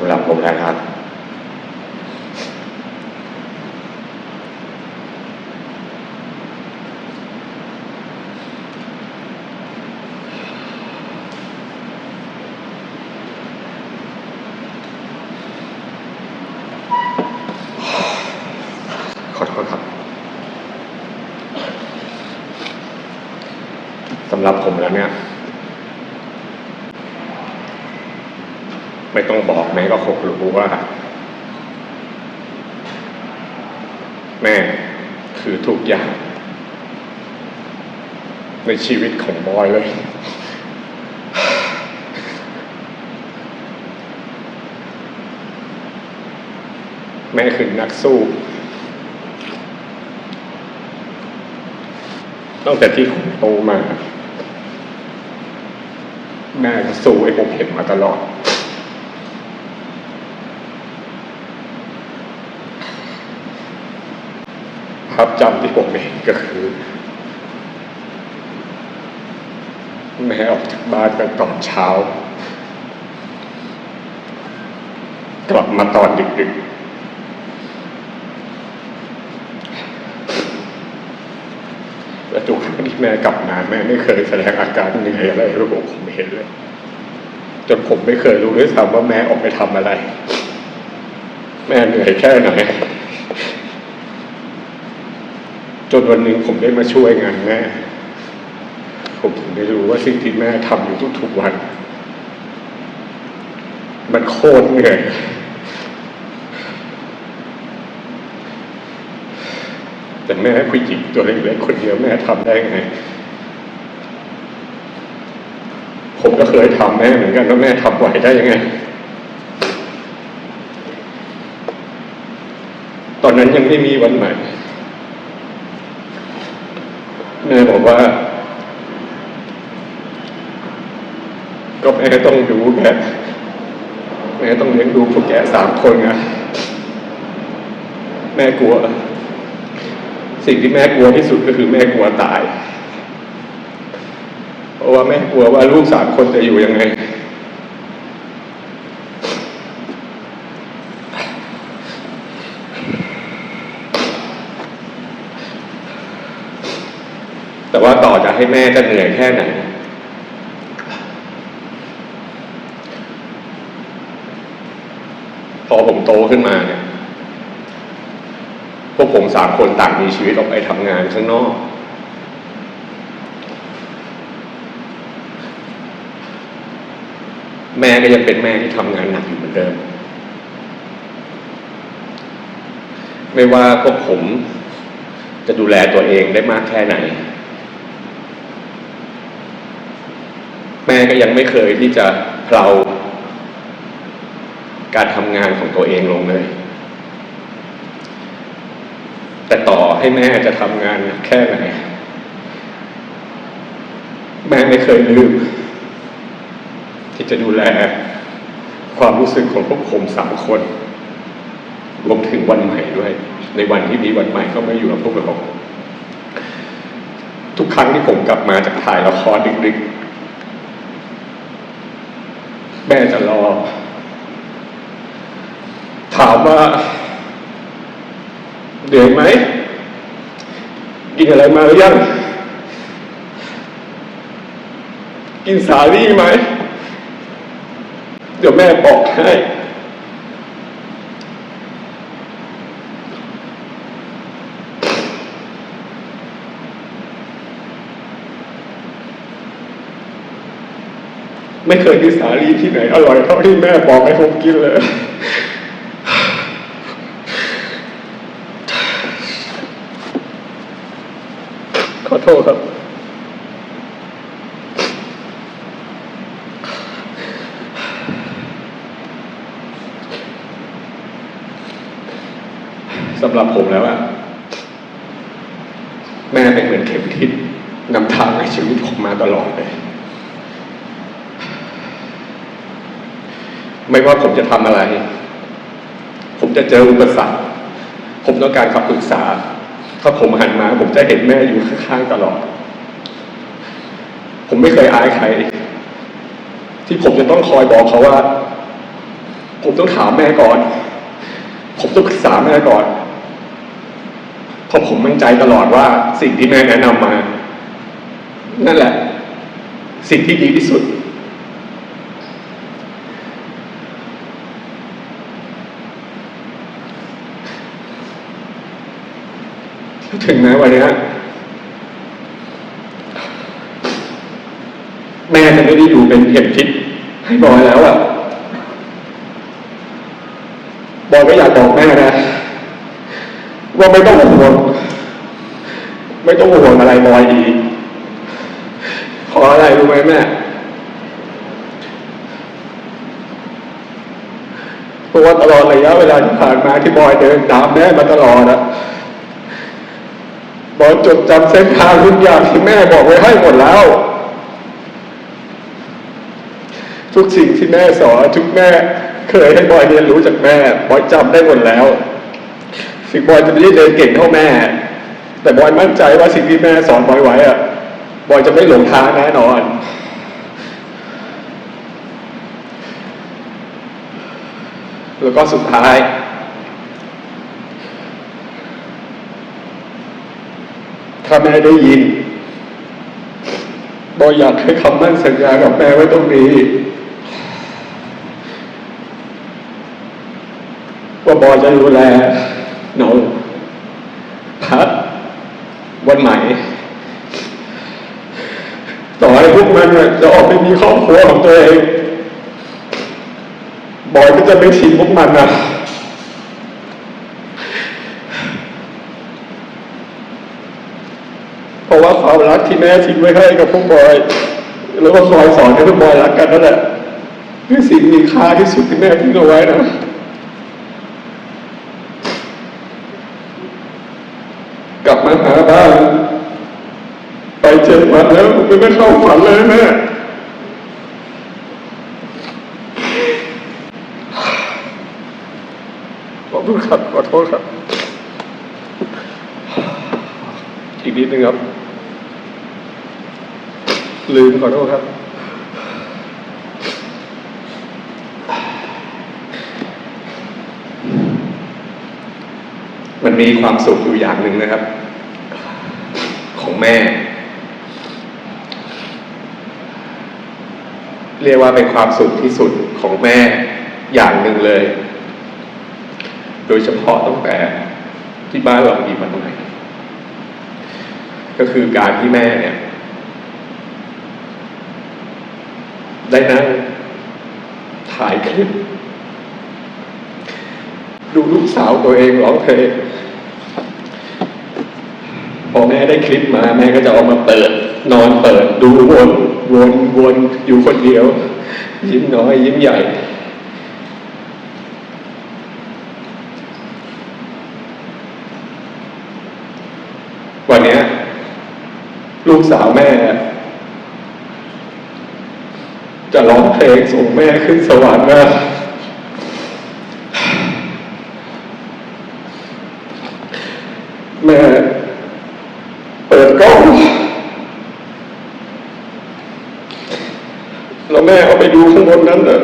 ผมแล้วนะครับ ขอโทษครับสำหรับผมแล้วเนี่ย ไม่ต้องบอกแม่ก็คงรู้ว่า แม่คือทุกอย่าง ในชีวิตของบอยเลยแม่คือนักสู้ ตั้งแต่ที่ผมโตมา แม่สู้ให้ผมเห็นมาตลอด ภาพจำที่ผมเห็นก็คือแม่ออกจากบ้านกันตอนเช้า กลับมาตอนดึกๆและทุกครั้งที่แม่กลับมาแม่ไม่เคยแสดงอาการเหนื่อยอะไรให้ผมเห็นเลย จนผมไม่เคยรู้ด้วยซ้ำว่าแม่ออกไปทำอะไร แม่เหนื่อยแค่ไหน จนวันหนึ่งผมได้มาช่วยงานแม่ ผมถึงได้รู้ว่าสิ่งที่แม่ทำอยู่ทุกๆวัน มันโคตรเหนื่อยแต่แม่ผู้หญิงตัวเล็กๆคนเดียวแม่ทำได้ไงผมก็เคยทำแม่เหมือนกันว่าแม่ทำไหวได้ยังไง ตอนนั้นยังไม่มีวันใหม่ แม่บอกว่า ก็แม่ต้องดูแกแม่ต้องเลี้ยงดูพวกแกสามคนไงแม่กลัว สิ่งที่แม่กลัวที่สุดก็คือแม่กลัวตาย เพราะว่าแม่กลัวว่าลูกสามคนจะอยู่ยังไง แต่ว่าต่อจะให้แม่จะเหนื่อยแค่ไหน พอผมโตขึ้นมาเนี่ย พวกผมสามคนต่างมีชีวิตออกไปทำงานข้างนอก แม่ก็ยังเป็นแม่ที่ทำงานหนักอยู่เหมือนเดิม ไม่ว่าพวกผมจะดูแลตัวเองได้มากแค่ไหน แม่ก็ยังไม่เคยที่จะเพลาการทำงานของตัวเองลงเลย แต่ต่อให้แม่จะทำงานแค่ไหน แม่ไม่เคยลืม ที่จะดูแล ความรู้สึกของพวกผมสามคนรวมถึงวันใหม่ด้วย ในวันที่มีวันใหม่ก็ไม่อยู่กับพวกเราทุกครั้งที่ผมกลับมาจากถ่ายละครดึกๆ แม่จะรอ ถามว่าเหนื่อยไหมกินอะไรมาหรือยัง กินสาลี่ไหม เดี๋ยวแม่บอกให้ ไม่เคยมีสาลีที่ไหน อร่อยเท่าที่แม่บอกให้ผมกินเลยขอโทษครับ สำหรับผมแล้วอะแม่เป็นเหมือนเข็มทิศนำทางในชีวิตผมมาตลอดเลย ไม่ว่าผมจะทำอะไร ผมจะเจออุปสรรค ผมต้องการคำปรึกษา ถ้าผมหันมา ผมจะเห็นแม่อยู่ข้างๆตลอด ผมไม่เคยอายใคร ที่ผมจะต้องคอยบอกเขาว่า ผมต้องถามแม่ก่อน ผมต้องปรึกษาแม่ก่อนเพราะผมมั่นใจตลอดว่าสิ่งที่แม่แนะนำมา นั่นแหละ สิ่งที่ดีที่สุด ถึงแม้วันนี้แม่จะไม่ได้อยู่เป็นเข็มทิศให้บอยแล้วอะบอยก็อยากบอกแม่นะว่าไม่ต้องห่วงไม่ต้องห่วงอะไรบอยดีขออะไรรู้ไหมแม่เพราะว่าตลอดระยะเวลาที่ผ่านมาที่บอยเดินตามแม่มาตลอดอะ บอยจดจำเส้นทางทุกอย่างที่แม่บอกไว้ให้หมดแล้ว ทุกสิ่งที่แม่สอนทุกแม่เคยให้บอยเรียนรู้จากแม่บอยจำได้หมดแล้วถึงบอยจะไม่ได้เดินเก่งเท่าแม่ แต่บอยมั่นใจว่าสิ่งที่แม่สอนบอยไว้อะบอยจะไม่หลงทางแน่นอนแล้วก็สุดท้าย ถ้าแม่ได้ยินบอยอยากให้คำมั่นสัญญากับแม่ไว้ตรงนี้ ว่าบอยจะดูแลหนูพัดวันไหนต่อให้พวกมันเนี่ยจะออกไปมีครอบครัวของตัวเอง บอยก็จะไม่ทิ้งพวกมันนะ ว่าความรักที่แม่ทิ้งไว้ให้กับพวกบอยแล้วก็คอยสอนให้พวกบอยรักกันนั่นแหละคือสิ่งมีค่าที่สุดที่แม่ทิ้งเอาไว้นะกลับมาหาบ้านไปเจ็ดวันแล้วผมไม่เข้าฝันเลยแม่ขอบคุณครับขอโทษครับอีกนิดนึงครับ ลืมขอโทษครับ มันมีความสุขอยู่อย่างหนึ่งนะครับ ของแม่ เรียกว่าเป็นความสุขที่สุดของแม่อย่างหนึ่งเลย โดยเฉพาะตั้งแต่ที่บ้านเรามีวันใหม่ก็คือการที่แม่เนี่ย ได้นั่งถ่ายคลิป ดูลูกสาวตัวเองร้องเพลงพอแม่ได้คลิปมาแม่ก็จะเอามาเปิด นอนเปิด ดูวนวนวนอยู่คนเดียว ยิ้มน้อยยิ้มใหญ่ วันนี้ลูกสาวแม่ จะร้ องเพลงส่งแม่ขึ้นสวรรค์นะแม่เปิดกล้องแล้วแม่เอาไปดูข้างบนนั้นเนอะ